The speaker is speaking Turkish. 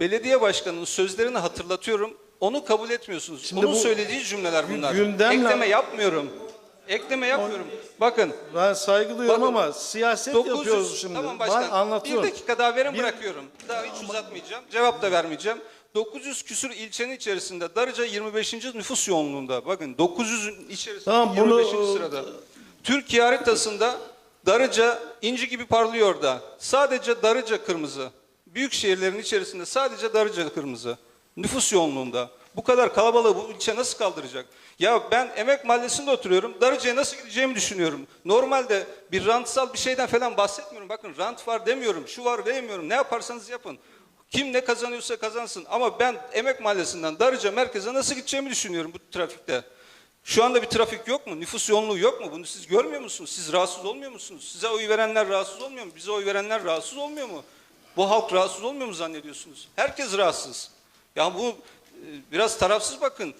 Belediye başkanının sözlerini hatırlatıyorum. Onu kabul etmiyorsunuz. Şimdi Onun bu söylediği cümleler bunlar. gündemle- Ekleme yapmıyorum. Ekleme yapmıyorum. Bakın Ben saygı duyuyorum Bakın, ama siyaset 900 yapıyoruz şimdi. Tamam ben başkan. anlatıyorum. Bir dakika daha verin Bir- bırakıyorum. Daha hiç uzatmayacağım. Cevap da vermeyeceğim. 900 küsür ilçenin içerisinde Darıca 25. nüfus yoğunluğunda. Bakın 900'ün içerisinde Tamam, bunu- 25. sırada. Türkiye haritasında Darıca inci gibi parlıyor da. Sadece Darıca kırmızı. Büyük şehirlerin içerisinde sadece Darıca kırmızı. Nüfus yoğunluğunda. Bu kadar kalabalığı bu ilçe nasıl kaldıracak? Ya ben Emek Mahallesi'nde oturuyorum. Darıca'ya nasıl gideceğimi düşünüyorum. Normalde bir rantsal bir şeyden falan bahsetmiyorum. Bakın rant var demiyorum, şu var demiyorum. Ne yaparsanız yapın. Kim ne kazanıyorsa kazansın. Ama ben Emek Mahallesi'nden Darıca merkeze nasıl gideceğimi düşünüyorum bu trafikte. Şu anda bir trafik yok mu? Nüfus yoğunluğu yok mu? Bunu siz görmüyor musunuz? Siz rahatsız olmuyor musunuz? Size oy verenler rahatsız olmuyor mu? Bize oy verenler rahatsız olmuyor mu? Bu halk rahatsız olmuyor mu zannediyorsunuz? Herkes rahatsız. Ya bu e, biraz tarafsız bakın.